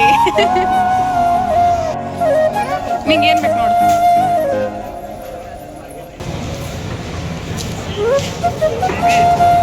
ಹಾಗಾಗಿ ನಿಂಗೆ ಏನು ಬೇಕು ನೋಡು. Thank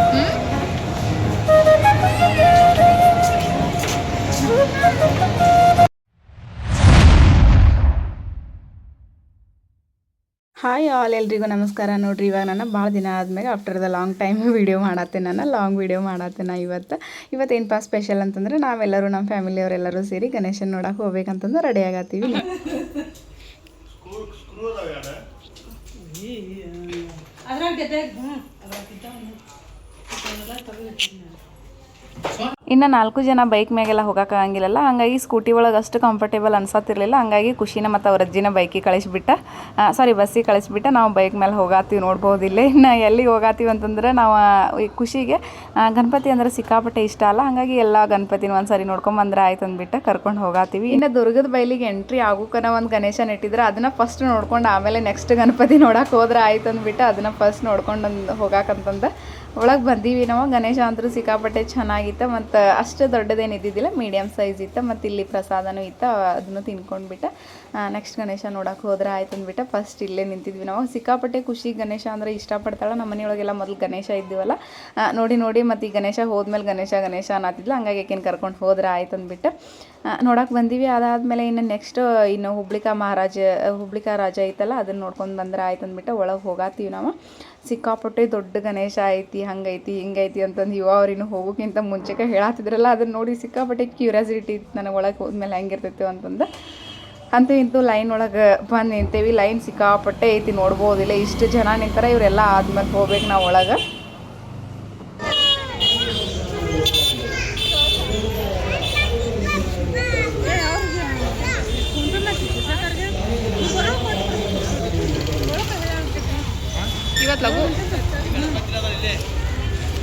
ಹಾಯ್ ಆಲ್ ಎಲ್ರಿಗೂ ನಮಸ್ಕಾರ. ನೋಡ್ರಿ ಇವಾಗ ನಾನು ಭಾಳ ದಿನ ಆದ್ಮೇಲೆ after the long time video ಮಾಡತ್ತೆ ನಾನು ಲಾಂಗ್ ವೀಡಿಯೋ ಮಾಡತ್ತೆ ನಾ ಇವತ್ತು. ಇವತ್ತು ಪಾ ಸ್ಪೆಷಲ್ ಅಂತಂದ್ರೆ ನಾವೆಲ್ಲರೂ ನಮ್ಮ ಫ್ಯಾಮಿಲಿಯವರೆಲ್ಲರೂ ಸೇರಿ ಗಣೇಶನ ನೋಡಕ್ಕೆ ಹೋಗ್ಬೇಕಂತಂದ್ರೆ ರೆಡಿ ಆಗತ್ತೀವಿ. ಇನ್ನು ನಾಲ್ಕು ಜನ ಬೈಕ್ ಮ್ಯಾಗೆಲ್ಲ ಹೋಗೋಕ್ಕಾಗಂಗಿಲ್ಲಲ್ಲ ಹಂಗಾಗಿ ಸ್ಕೂಟಿ ಒಳಗೆ ಅಷ್ಟು ಕಂಫರ್ಟೇಬಲ್ ಅನ್ಸತ್ತಿರಲಿಲ್ಲ. ಹಂಗಾಗಿ ಖುಷಿನ ಮತ್ತು ಅವ್ರ ಅಜ್ಜಿನ ಬೈಕಿಗೆ ಕಳಿಸ್ಬಿಟ್ಟ. ಸಾರಿ ಬಸ್ಸಿಗೆ ಕಳಿಸ್ಬಿಟ್ಟ. ನಾವು ಬೈಕ್ ಮೇಲೆ ಹೋಗಾತೀವಿ ನೋಡ್ಬೋದು ಇಲ್ಲೇ. ಇನ್ನು ಎಲ್ಲಿಗೆ ಹೋಗಾತೀವಿ ಅಂತಂದ್ರೆ ನಾವು ಈ ಖುಷಿಗೆ ಗಣಪತಿ ಅಂದ್ರೆ ಸಿಕ್ಕಾಪಟ್ಟೆ ಇಷ್ಟ ಅಲ್ಲ. ಹಂಗಾಗಿ ಎಲ್ಲ ಗಣಪತಿನ ಒಂದು ಸಾರಿ ನೋಡ್ಕೊಂಬಂದ್ರೆ ಆಯ್ತು ಅಂದ್ಬಿಟ್ಟು ಕರ್ಕೊಂಡು ಹೋಗಾತೀವಿ ಇನ್ನು ದುರ್ಗದ ಬೈಲಿಗೆ ಎಂಟ್ರಿ ಆಗೋಕನ ಒಂದು ಗಣೇಶನ ಇಟ್ಟಿದ್ರೆ ಅದನ್ನು ಫಸ್ಟ್ ನೋಡ್ಕೊಂಡು ಆಮೇಲೆ ನೆಕ್ಸ್ಟ್ ಗಣಪತಿ ನೋಡೋಕೆ ಹೋದ್ರೆ ಆಯ್ತು ಅಂದ್ಬಿಟ್ಟು ಅದನ್ನು ಫಸ್ಟ್ ನೋಡ್ಕೊಂಡು ಹೋಗಾಕಂತಂದು ಒಳಗೆ ಬಂದೀವಿ ನಾವು. ಗಣೇಶ ಅಂತೂ ಸಿಕ್ಕಾಪಟ್ಟೆ ಚೆನ್ನಾಗಿತ್ತು. ಮತ್ತು ಅಷ್ಟು ದೊಡ್ಡದೇನು ಇದ್ದಿದ್ದಿಲ್ಲ ಮೀಡಿಯಮ್ ಸೈಜ್ ಇತ್ತು. ಮತ್ತು ಇಲ್ಲಿ ಪ್ರಸಾದನೂ ಇತ್ತು. ಅದನ್ನು ತಿನ್ಕೊಂಡ್ಬಿಟ್ಟು. ನೆಕ್ಸ್ಟ್ ಗಣೇಶ ನೋಡೋಕೆ ಹೋದ್ರೆ ಆಯ್ತು ಅಂದ್ಬಿಟ್ಟು. ಫಸ್ಟ್ ಇಲ್ಲೇ ನಿಂತಿದ್ವಿ ನಾವು. ಸಿಕ್ಕಾಪಟ್ಟೆ ಖುಷಿ. ಗಣೇಶ ಅಂದರೆ ಇಷ್ಟಪಡ್ತಾಳೆ ನಮ್ಮ ಮನೆಯೊಳಗೆಲ್ಲ ಮೊದಲು ಗಣೇಶ ಇದ್ದೀವಲ್ಲ. ನೋಡಿ ನೋಡಿ, ಮತ್ತು ಈ ಗಣೇಶ ಹೋದ್ಮೇಲೆ ಗಣೇಶ ಗಣೇಶ ಅನ್ನತ್ತಿದ್ಲು. ಹಂಗಾಗಿ ಆಕೆನ ಕರ್ಕೊಂಡು ಹೋದ್ರೆ ಆಯ್ತು ಅಂದ್ಬಿಟ್ಟು. ನೋಡೋಕೆ ಬಂದೀವಿ. ಅದಾದಮೇಲೆ ಇನ್ನು ನೆಕ್ಸ್ಟ್ ಇನ್ನು ಹುಬ್ಳಿಕಾ ಮಹಾರಾಜ, ಹುಬ್ಳಿಕಾ ರಾಜ ಐತಲ್ಲ ಅದನ್ನ ನೋಡ್ಕೊಂಡು ಬಂದ್ರೆ ಆಯ್ತು ಅಂದ್ಬಿಟ್ಟು. ಒಳಗೆ ಹೋಗಾತೀವಿ ನಾವು. ಸಿಕ್ಕಾಪಟ್ಟೆ ದೊಡ್ಡ ಗಣೇಶ ಐತಿ, ಹಂಗೈತಿ, ಹಿಂಗೈತಿ ಅಂತಂದು ಇವ ಅವ್ರಿನ್ನು ಹೋಗೋಕ್ಕಿಂತ ಮುಂಚೆಗೆ ಹೇಳತ್ತಿದ್ರಲ್ಲ ಅದನ್ನು ನೋಡಿ ಸಿಕ್ಕಾಪಟ್ಟೆ ಕ್ಯೂರಿಯಾಸಿಟಿ ನನಗೆ ಒಳಗೆ ಹೋದ್ಮೇಲೆ ಹೆಂಗಿರ್ತೈತೆ ಅಂತಂದು. ಅಂತೂ ಇಂತೂ ಲೈನ್ ಒಳಗೆ ಬಂದು ನಿಂತೇವಿ. ಲೈನ್ ಸಿಕ್ಕಾಪಟ್ಟೆ ಐತಿ, ನೋಡ್ಬೋದಿಲ್ಲ. ಇಷ್ಟು ಜನ ನಿಂತಾರೆ, ಇವರೆಲ್ಲ ಆದ್ಮೇಲೆ ಹೋಗ್ಬೇಕು ನಾವು ಒಳಗೆ.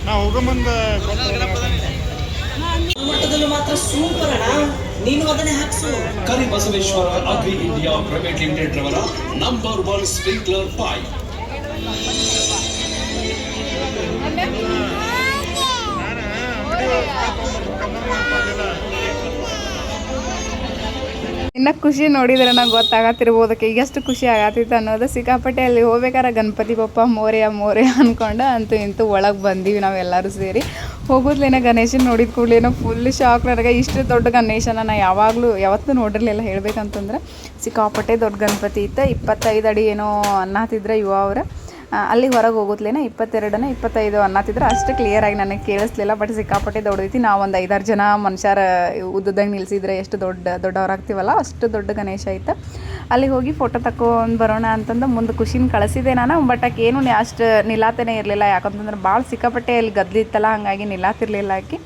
ನಾವು ಹೋಗೋ ಮುಂದೆ ಮಟ್ಟದಲ್ಲೂ ಮಾತ್ರ ಸೂಪರ್ ಅಣ್ಣ. ನೀನು ಅದನ್ನೇ ಹಾಕ್ಸು. Kari Basaveshwara agri India private limited ರವರ ನಂಬರ್ ಒನ್ ಸ್ಪ್ರಿಂಕ್ಲರ್ ಪೈಪ್ ಇನ್ನು ಖುಷಿ ನೋಡಿದ್ರೆ ನಂಗೆ ಗೊತ್ತಾಗತ್ತಿರ್ಬೋದಕ್ಕೆ ಈಗಷ್ಟು ಖುಷಿ ಆಗತ್ತಿತ್ತು ಅನ್ನೋದು ಸಿಕ್ಕಾಪಟ್ಟೆ ಅಲ್ಲಿ ಹೋಗ್ಬೇಕಾರೆ ಗಣಪತಿ ಬಪ್ಪ ಮೋರೆಯ ಮೋರೆ ಅನ್ಕೊಂಡು ಅಂತೂ ಇಂತೂ ಒಳಗೆ ಬಂದೀವಿ ನಾವೆಲ್ಲರೂ ಸೇರಿ. ಹೋಗೋದ್ಲೇನ ಗಣೇಶನ ನೋಡಿದ ಕೂಡಲೇನೋ ಫುಲ್ ಶಾಕ್ ನನಗೆ. ಇಷ್ಟು ದೊಡ್ಡ ಗಣೇಶನ ನಾನು ಯಾವಾಗಲೂ ಯಾವತ್ತೂ ನೋಡಿರಲಿಲ್ಲ. ಹೇಳ್ಬೇಕಂತಂದ್ರೆ ಸಿಕ್ಕಾಪಟ್ಟೆ ದೊಡ್ಡ ಗಣಪತಿ ಇತ್ತು. ಇಪ್ಪತ್ತೈದು ಅಡಿ ಏನೋ ಅನ್ನಾತಿದ್ರೆ ಯುವ ಅವ್ರು. ಅಲ್ಲಿ ಹೊರಗೆ ಹೋಗುತ್ತಲೇ ಇಪ್ಪತ್ತೆರಡನೇ, ಇಪ್ಪತ್ತೈದು ಅನ್ನತ್ತಿದ್ರೆ ಅಷ್ಟು ಕ್ಲಿಯರಾಗಿ ನನಗೆ ಕೇಳಿಸ್ಲಿಲ್ಲ ಬಟ್ ಸಿಕ್ಕಾಪಟ್ಟೆ ದೊಡ್ಡದೈತಿ ನಾವು ಒಂದು ಐದಾರು ಜನ ಮನುಷ್ಯರ ಉದ್ದದಾಗ ನಿಲ್ಸಿದ್ರೆ ಎಷ್ಟು ದೊಡ್ಡ ದೊಡ್ಡವರಾಗ್ತೀವಲ್ಲ ಅಷ್ಟು ದೊಡ್ಡ ಗಣೇಶ ಐತೆ ಅಲ್ಲಿಗೆ ಹೋಗಿ ಫೋಟೋ ತಕ್ಕೊಂಡು ಬರೋಣ ಅಂತಂದು ಮುಂದೆ ಖುಷಿನ ಕಳಿಸಿದೆ ನಾನು ಬಟ್ ಆಕೆ ಏನು ಅಷ್ಟು ನಿಲ್ಲಾತನೇ ಇರಲಿಲ್ಲ. ಯಾಕಂತಂದ್ರೆ ಭಾಳ ಸಿಕ್ಕಾಪಟ್ಟೆ ಅಲ್ಲಿ ಗದ್ದಲಿತ್ತಲ್ಲ ಹಾಗಾಗಿ ನಿಲ್ಲಾತಿರ್ಲಿಲ್ಲ ಆಕೆ.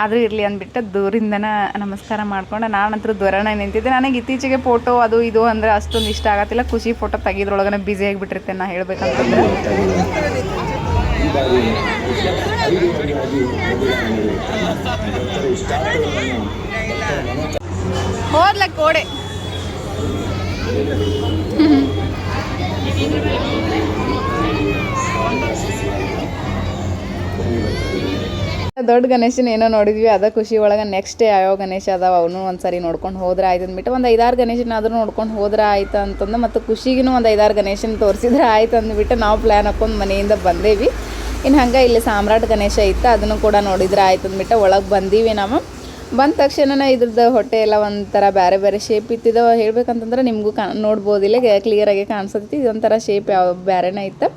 ಆದರೂ ಇರಲಿ ಅಂದ್ಬಿಟ್ಟು ದೂರಿಂದನೇ ನಮಸ್ಕಾರ ಮಾಡ್ಕೊಂಡು. ನಾನಂತರೂ ದೂರನೇ ನಿಂತಿದ್ದೆ. ನನಗೆ ಇತ್ತೀಚೆಗೆ ಫೋಟೋ ಅದು ಇದು ಅಂದರೆ ಅಷ್ಟೊಂದು ಇಷ್ಟ ಆಗತ್ತಿಲ್ಲ. ಖುಷಿ ಫೋಟೋ ತೆಗೆದ್ರೊಳಗನೆ ಬ್ಯುಸಿ ಆಗಿಬಿಟ್ಟಿರ್ತೇನೆ ನಾ ಹೇಳ್ಬೇಕಂತಂದ್ರೆ. ಹೋದ್ಲ ಕೋಡೆ. ದೊಡ್ಡ ಗಣೇಶನ ಏನೋ ನೋಡಿದ್ವಿ, ಅದ ಖುಷಿ ಒಳಗೆ ನೆಕ್ಸ್ಟ್ ಯಾವ ಗಣೇಶ ಅದಾವ, ಅವನು ಒಂದ್ಸರಿ ನೋಡ್ಕೊಂಡು ಹೋದ್ರೆ ಆಯ್ತು ಅಂದ್ಬಿಟ್ಟು ಒಂದು ಐದಾರು ಗಣೇಶನ ಆದ್ರೂ ನೋಡ್ಕೊಂಡು ಹೋದ್ರ ಆಯ್ತು ಅಂತಂದು ಮತ್ತು ಖುಷಿಗೂ ಒಂದು ಐದಾರು ಗಣೇಶನ ತೋರಿಸಿದ್ರೆ ಆಯ್ತು ಅಂದ್ಬಿಟ್ಟು ನಾವು ಪ್ಲ್ಯಾನ್ ಹಾಕೊಂಡು ಮನೆಯಿಂದ ಬಂದೇವಿ. ಇನ್ನು ಹಂಗೆ ಇಲ್ಲಿ ಸಾಮ್ರಾಟ್ ಗಣೇಶ ಇತ್ತು, ಅದನ್ನು ಕೂಡ ನೋಡಿದ್ರೆ ಆಯ್ತು ಅಂದ್ಬಿಟ್ಟು ಒಳಗೆ ಬಂದೀವಿ ನಾವು. ಬಂದ ತಕ್ಷಣ ಇದ್ರದ್ದು ಹೊಟ್ಟೆ ಎಲ್ಲ ಒಂಥರ ಬೇರೆ ಬೇರೆ ಶೇಪ್ ಇತ್ತಿದ್ದು ಹೇಳ್ಬೇಕಂತಂದ್ರೆ ನಿಮಗೂ ಕಾ, ನೋಡ್ಬೋದಿಲ್ಲ ಕ್ಲಿಯರಾಗಿ ಕಾಣಿಸುತ್ತೆ, ಇದೊಂಥರ ಶೇಪ್ ಯಾವ ಬೇರೆನೇ ಇತ್ತು.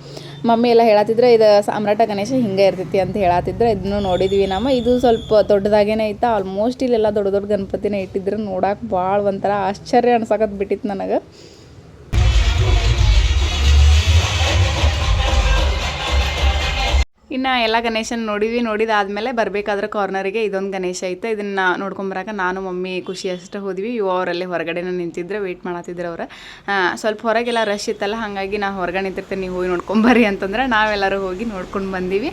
ಮಮ್ಮಿ ಎಲ್ಲ ಹೇಳತ್ತಿದ್ರೆ ಇದು ಸಾಮ್ರಾಟ ಗಣೇಶ ಹಿಂಗೆ ಇರ್ತೈತಿ ಅಂತ ಹೇಳತ್ತಿದ್ರೆ ಇದನ್ನು ನೋಡಿದ್ವಿ ನಮ್ಮ. ಇದು ಸ್ವಲ್ಪ ದೊಡ್ಡದಾಗೇನೆ ಇತ್ತು ಆಲ್ಮೋಸ್ಟ್ ಇಲ್ಲೆಲ್ಲ ದೊಡ್ಡ ದೊಡ್ಡ ಗಣಪತಿನೇ ಇಟ್ಟಿದ್ರು ನೋಡಕ್ಕೆ ಭಾಳ ಒಂಥರ ಆಶ್ಚರ್ಯ ಅನ್ಸಕತ್ ಬಿಟ್ಟಿತ್ತು ನನಗೆ. ಇನ್ನು ಎಲ್ಲ ಗಣೇಶನ ನೋಡಿದ್ವಿ ನೋಡಿದಾದಮೇಲೆ ಬರಬೇಕಾದ್ರೆ ಕಾರ್ನರಿಗೆ ಇದೊಂದು ಗಣೇಶ ಐತೆ. ಇದನ್ನು ನೋಡ್ಕೊಂಬರಾಕ ನಾನು, ಮಮ್ಮಿ ಖುಷಿ ಅಷ್ಟೇ ಹೋದ್ವಿ. ಇವು ಅವರಲ್ಲಿ ಹೊರಗಡೆನೇ ನಿಂತಿದ್ರೆ ವೆಯ್ಟ್ ಮಾಡತ್ತಿದ್ರು ಅವ್ರು. ಸ್ವಲ್ಪ ಹೊರಗೆಲ್ಲ ರಶ್ ಇತ್ತಲ್ಲ, ಹಾಗಾಗಿ ನಾ ಹೊರಗಡೆ ನಿಂತಿರ್ತೀನಿ, ನೀವು ಹೋಗಿ ನೋಡ್ಕೊಂಬರ್ರಿ ಅಂತಂದ್ರೆ ನಾವೆಲ್ಲರೂ ಹೋಗಿ ನೋಡ್ಕೊಂಡು ಬಂದೀವಿ.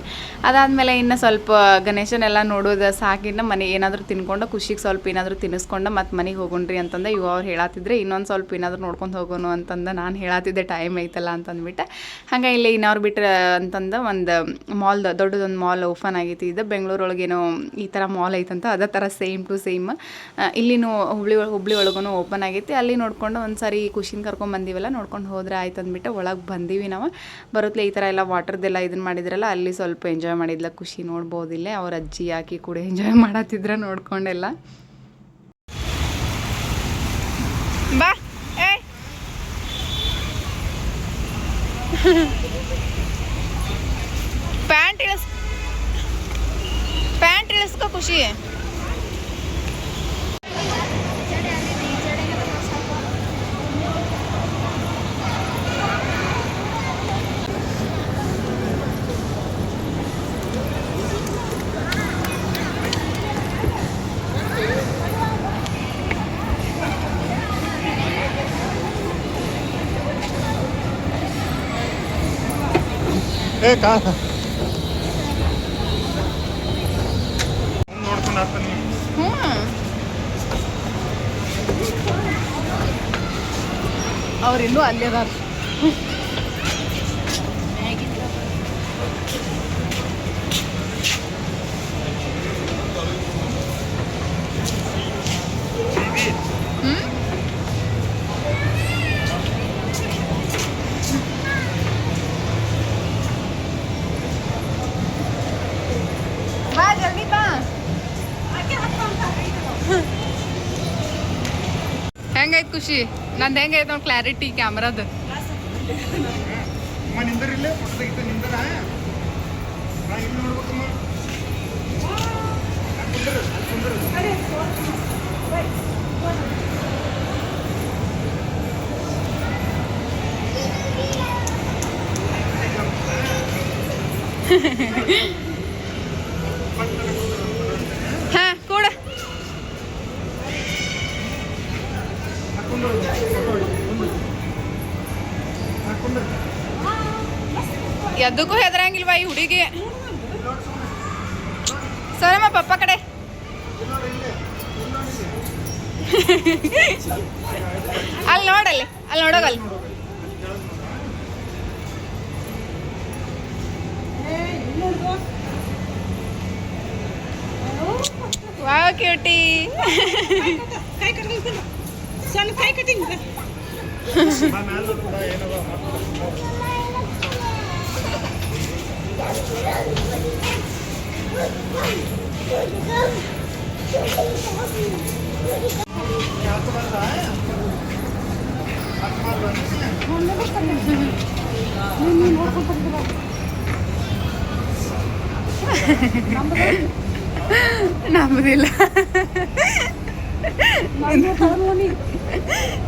ಅದಾದಮೇಲೆ ಇನ್ನು ಸ್ವಲ್ಪ ಗಣೇಶನೆಲ್ಲ ನೋಡೋದು ಸಾಕಿನ್ನ ಮನೆ ಏನಾದರೂ ತಿನ್ಕೊಂಡು, ಖುಷಿಗೆ ಸ್ವಲ್ಪ ಏನಾದರೂ ತಿನ್ನಿಸ್ಕೊಂಡು ಮತ್ತೆ ಮನೆಗೆ ಹೋಗೋಣ್ರಿ ಅಂತಂದ್ರೆ ಇವು ಅವ್ರು ಹೇಳತ್ತಿದ್ರೆ ಇನ್ನೊಂದು ಸ್ವಲ್ಪ ಏನಾದರೂ ನೋಡ್ಕೊಂಡು ಹೋಗೋಣ ಅಂತಂದು ನಾನು ಹೇಳತ್ತಿದ್ದೆ ಟೈಮ್ ಐತಲ್ಲ ಅಂತಂದ್ಬಿಟ್ಟು. ಹಂಗೆ ಇಲ್ಲಿ ಇನ್ನವ್ರು ಬಿಟ್ಟರೆ ಅಂತಂದು ಒಂದು ಮಾಲ್ ಮಾಲ್ ದೊಡ್ಡದೊಂದು ಮಾಲ್ ಓಪನ್ ಆಗೈತಿ. ಇದು ಬೆಂಗಳೂರೊಳಗೇನೋ ಈ ಥರ ಮಾಲ್ ಐತಂತ, ಅದೇ ಥರ ಸೇಮ್ ಟು ಸೇಮ್ ಇಲ್ಲಿನೂ ಹುಬ್ಳಿ ಹುಬ್ಳಿ ಒಳಗೂ ಓಪನ್ ಆಗೈತಿ. ಅಲ್ಲಿ ನೋಡ್ಕೊಂಡು ಒಂದು ಸಾರಿ ಖುಷಿನ ಕರ್ಕೊಂಡು ಬಂದೀವಲ್ಲ, ನೋಡ್ಕೊಂಡು ಹೋದ್ರೆ ಆಯ್ತು ಅಂದ್ಬಿಟ್ಟು ಒಳಗೆ ಬಂದೀವಿ ನಾವು. ಬರುತ್ತಲೇ ಈ ಥರ ಎಲ್ಲ ವಾಟರ್ದೆಲ್ಲ ಇದನ್ನು ಮಾಡಿದ್ರಲ್ಲ, ಅಲ್ಲಿ ಸ್ವಲ್ಪ ಎಂಜಾಯ್ ಮಾಡಿದ್ಲ, ಖುಷಿ ನೋಡ್ಬೋದಿಲ್ಲ ಅವ್ರ ಅಜ್ಜಿ ಹಾಕಿ ಕೂಡ ಎಂಜಾಯ್ ಮಾಡತ್ತಿದ್ರೆ ನೋಡ್ಕೊಂಡೆಲ್ಲ. ಬಾ ಏ ಪ್ಯಾಂಟ್ ಇಳಿಸ್ ಪ್ಯಾಂಟ್ ಇಳಿಸ್ಕೋ ಖುಷಿ ಏ ಕಾ ನೋಡ್ಕೊಂಡು ಆಗ್ತಾನೆ ಹ್ಞೂ ಅವ್ರು ಇನ್ನೂ ಅಲ್ಲೇ ಹೆಂಗೈತ್ ಖುಷಿ ನಂದು ಹೆಂಗೈತೆ ನೋಡಿ ಕ್ಲಾರಿಟಿ ಕ್ಯಾಮ್ರಾದ ಎದಕ್ಕೂ ಹೆದರಂಗಿಲ್ವ ಈ ಹುಡುಗಿ ಸೋರಮ್ಮ ಪಪ್ಪ ಕಡೆ ಅಲ್ಲಿ ನೋಡಲ್ಲಿ ಅಲ್ಲಿ ನೋಡೋಗಲ್ಲಿ ವಾವ್ ಕ್ಯೂಟಿ ಸಣ್ಣ ಕಾಯಿ ಕಟ್ಟಿಂಗ್ ನಂಬುದಿಲ್ಲ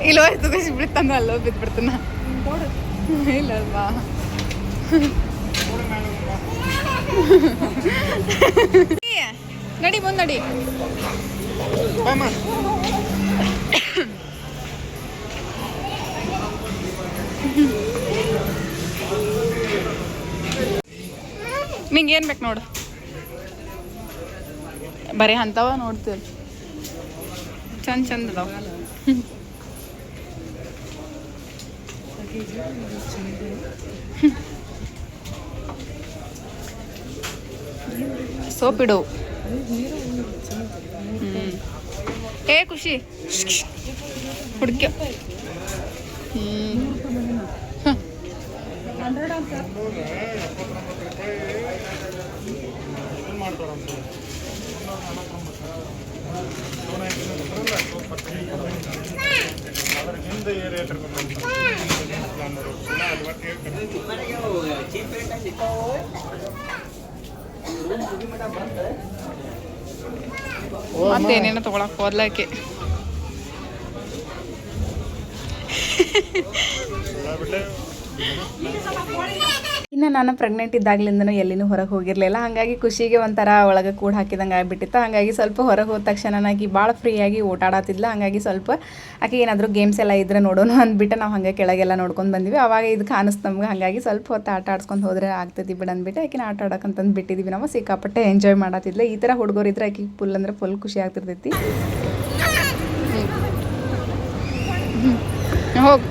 ಇಲ್ಲ ಹೋಯ್ತು ಖುಷಿ ಬಿಡ್ತಾನ ಅಲ್ಲೋ ಬಿದ್ಬಿಡ್ತಾನ ಇಲ್ಲ ಬಾ ನಡಿ ಮುಂದ್ ನಡಿ. ನಿಂಗೆ ಏನು ಬೇಕು ನೋಡು. ಬರೀ ಅಂಥವ ನೋಡ್ತೀವಿ ಚಂದ ಚಂದ ಅದಾವ. ಸೋಪ್ ಇಡು. ಹ್ಮ್. ಏ ಖುಷಿ. ಹುಡುಕ್ಯ. ಹ್ಞೂ ಮತ್ತೇನೇನೋ ತಗೊಳಕ್ ಹೋದ್ಲಾಕೆ ಬಿಟ್ಟೆ ಇನ್ನು ನಾನು ಪ್ರೆಗ್ನೆಂಟ್ ಇದ್ದಾಗ್ಲಿಂದನೂ ಎಲ್ಲಿನೂ ಹೊರಗೆ ಹೋಗಿರಲಿಲ್ಲ. ಹಾಗಾಗಿ ಖುಷಿಗೆ ಒಂಥರ ಒಳಗೆ ಕೂಡ ಹಾಕಿದಂಗೆ ಆಗಿಬಿಟ್ಟಿತ್ತು. ಹಾಗಾಗಿ ಸ್ವಲ್ಪ ಹೊರಗೆ ಹೋದ ತಕ್ಷಣ ಆಕಿ ಭಾಳ ಫ್ರೀಯಾಗಿ ಓಟಾಡತ್ತಿದ್ಲ ಹಾಗಾಗಿ ಸ್ವಲ್ಪ ಆಕೆ ಏನಾದರೂ ಗೇಮ್ಸ್ ಎಲ್ಲ ಇದ್ರೆ ನೋಡೋಣ ಅಂದ್ಬಿಟ್ಟು ನಾವು ಹಾಗೆ ಕೆಳಗೆಲ್ಲ ನೋಡ್ಕೊಂಡು ಬಂದ್ವಿ. ಅವಾಗ ಇದು ಕಾಣಿಸ್ತು ನಮ್ಗೆ. ಹಾಗಾಗಿ ಸ್ವಲ್ಪ ಹೊತ್ತು ಆಟ ಆಡ್ಸ್ಕೊಂಡು ಹೋದ್ರೆ ಆಗ್ತೈತಿ ಬಿಡು ಅಂದ್ಬಿಟ್ಟು ಆಟ ಆಡೋಕಂತಂದು ಬಿಟ್ಟಿದ್ವಿ ನಾವು. ಸಿಕ್ಕಾಪಟ್ಟೆ ಎಂಜಾಯ್ ಮಾಡತ್ತಿದ್ಲ ಈ ಥರ ಹುಡುಗರು ಇದ್ರೆ ಆಕಿಗೆ ಫುಲ್ ಅಂದ್ರೆ ಫುಲ್ ಖುಷಿ ಆಗ್ತಿರ್ತೈತಿ. ಹೋಗಿ.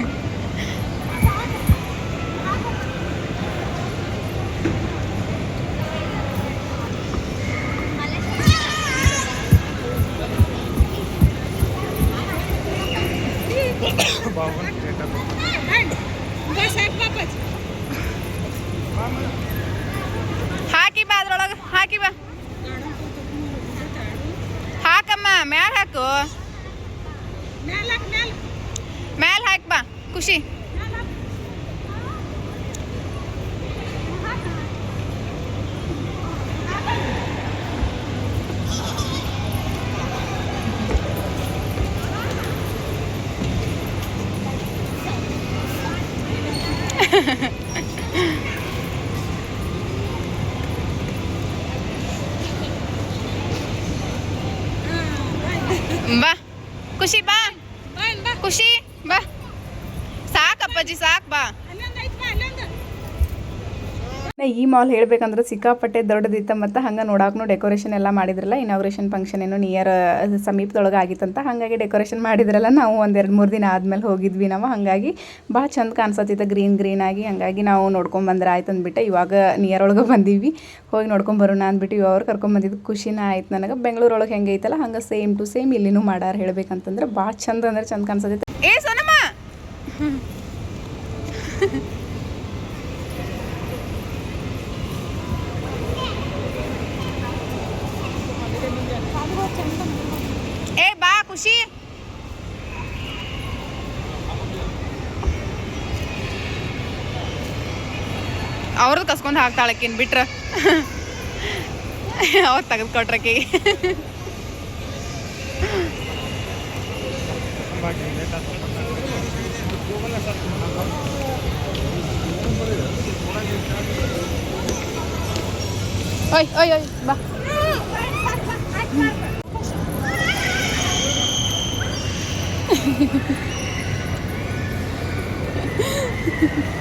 ಬಾ ಖುಷಿ ಬಾ ಖುಷಿ ಬಾ ಖುಷಿ ಬಾ. ಸಾಕ್ ಬಾ ಈ ಮಾಲ್ ಹೇಳ್ಬೇಕಂದ್ರೆ ಸಿಕ್ಕಾಪಟ್ಟೆ ದೊಡ್ಡದಿತ್ತ ಮತ್ತು ಹಂಗೆ ನೋಡಾಕ್ನು ಡೆಕೋರೇಷನ್ ಎಲ್ಲ ಮಾಡಿದ್ರಲ್ಲ ಇನಾಗ್ರೇಷನ್ ಫಂಕ್ಷನ್ ಏನು ನಿಯರ್ ಸಮೀಪದೊಳಗೆ ಆಗಿತ್ತಂತ ಹಾಗಾಗಿ ಡೆಕೋರೇಷನ್ ಮಾಡಿದ್ರಲ್ಲ ನಾವು ಒಂದೆರಡು ಮೂರು ದಿನ ಆದ್ಮೇಲೆ ಹೋಗಿದ್ವಿ ನಾವು. ಹಾಗಾಗಿ ಭಾಳ ಚಂದ ಕಾಣಿಸತ್ತಿತ್ತು ಗ್ರೀನ್ ಗ್ರೀನ್ ಆಗಿ. ಹಾಗಾಗಿ ನಾವು ನೋಡ್ಕೊಂಡ್ ಬಂದ್ರೆ ಆಯ್ತು ಅಂದ್ಬಿಟ್ಟು ಇವಾಗ ನಿಯರ್ ಒಳಗೆ ಬಂದೀವಿ. ಹೋಗಿ ನೋಡ್ಕೊಂಡ್ ಬರೋಣ ಅಂದ್ಬಿಟ್ಟು ಇವಾಗ ಅವ್ರು ಕರ್ಕೊಂಬಂದಿದ್ದು ಖುಷಿನ ಆಯ್ತು ನನಗೆ. ಬೆಂಗಳೂರೊಳಗೆ ಹೆಂಗೆ ಐತಲ್ಲ ಹಂಗೆ ಸೇಮ್ ಟು ಸೇಮ್ ಇಲ್ಲಿನೂ ಮಾಡಾರ ಹೇಳ್ಬೇಕಂತಂದ್ರೆ ಭಾಳ ಚಂದ ಅಂದ್ರೆ ಚಂದ ಕಾಣಿಸತ್ತೈತೆ ಏ ಸೋನಮ್ಮ! ಅವ್ರದ್ದು ಕಸ್ಕೊಂಡು ಹಾಕ್ತಾಳಕ್ಕಿನ್ ಬಿಟ್ರ ಅವ್ರು ತೆಗೆದು ಕೊಟ್ರಕ್ಕೆ ಓಯ್ ಓಯ್ ಓಯ್ ಬಾ ಏ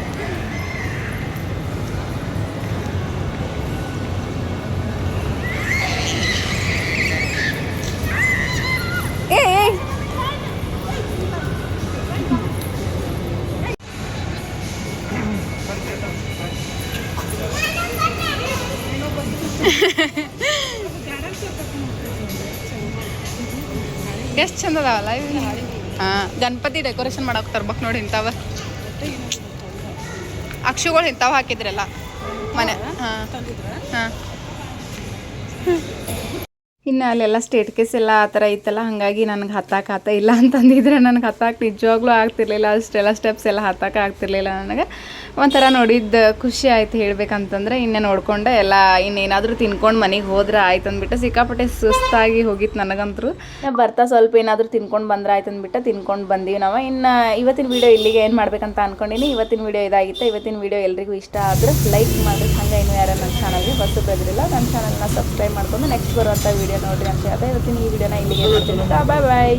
ಎಷ್ಟು ಚಂದ ಅದಾವಲ್ಲ ಗಣಪತಿ ಡೆಕೋರೇಷನ್ ಮಾಡಕ್ಕೆ ತರ್ಬೇಕು ನೋಡಿ ಇಂಥವ. ಅಕ್ಷುಗಳು ಇಂಥವು ಹಾಕಿದ್ರಲ್ಲ ಮನೆ. ಹಾಂ. ಹಾಂ. ಇನ್ನು ಅಲ್ಲೆಲ್ಲ ಸ್ಟೇಟ್ ಕೇಸ್ ಎಲ್ಲ ಆ ಥರ ಇತ್ತಲ್ಲ, ಹಾಗಾಗಿ ನನಗೆ ಹತ್ತಾಕ ಆತ ಇಲ್ಲ ಅಂತಂದಿದ್ರೆ ನನಗೆ ಹತ್ತಾಕ ನಿಜವಾಗ್ಲೂ ಆಗ್ತಿರ್ಲಿಲ್ಲ, ಅಷ್ಟೆಲ್ಲ ಸ್ಟೆಪ್ಸ್ ಎಲ್ಲ ಹತ್ತಾಕ ಆಗ್ತಿರ್ಲಿಲ್ಲ ನನಗೆ. ಒಂಥರ ನೋಡಿದ್ದು ಖುಷಿ ಆಯ್ತು ಹೇಳ್ಬೇಕಂತಂದ್ರೆ, ಇನ್ನೇ ನೋಡ್ಕೊಂಡೆ ಎಲ್ಲ ಇನ್ನೇನಾದರೂ ತಿನ್ಕೊಂಡು ಮನೆಗೆ ಹೋದ್ರೆ ಆಯ್ತು ಅಂದ್ಬಿಟ್ಟು ಸಿಕ್ಕಾಪಟ್ಟೆ ಸುಸ್ತಾಗಿ ಹೋಗಿತ್ತು ನನಗಂತೂ ಬರ್ತಾ ಸ್ವಲ್ಪ ಏನಾದರೂ ತಿನ್ಕೊಂಡು ಬಂದ್ರೆ ಆಯ್ತು ಅಂದ್ಬಿಟ್ಟು ತಿನ್ಕೊಂಡು ಬಂದೀವಿ ನಾವು. ಇನ್ನು ಇವತ್ತಿನ ವೀಡಿಯೋ ಇಲ್ಲಿಗೆ ಏನು ಮಾಡ್ಬೇಕಂತ ಅನ್ಕೊಂಡಿನಿ, ಇವತ್ತಿನ ವೀಡಿಯೋ ಇದಾಗಿತ್ತು. ಇವತ್ತಿನ ವೀಡಿಯೋ ಎಲ್ರಿಗೂ ಇಷ್ಟ ಆದ್ರೆ ಲೈಕ್ ಮಾಡಿದ್ರೆ ಹಂಗೆ ಇನ್ನು ಯಾರು ನನ್ನ ಚಾನಲ್ಗೆ ಹೊಸ ಬೆಳೆದಿಲ್ಲ ನನ್ನ ಚಾನಲ್ನ ಸಬ್ಸ್ಕ್ರೈಬ್ ಮಾಡ್ಕೊಂಡು ನೆಕ್ಸ್ಟ್ ಬರುವಂಥ ವಿಡಿಯೋ ನೋಡ್ರಿ ಅಂತ ಹೇಳ್ದೆ ಇವತ್ತಿನ ಈ ವಿಡಿಯೋನ ಇಲ್ಲಿಗೆ ಮಾಡ್ತೀನಿ ಬಾಯ್ ಬಾಯ್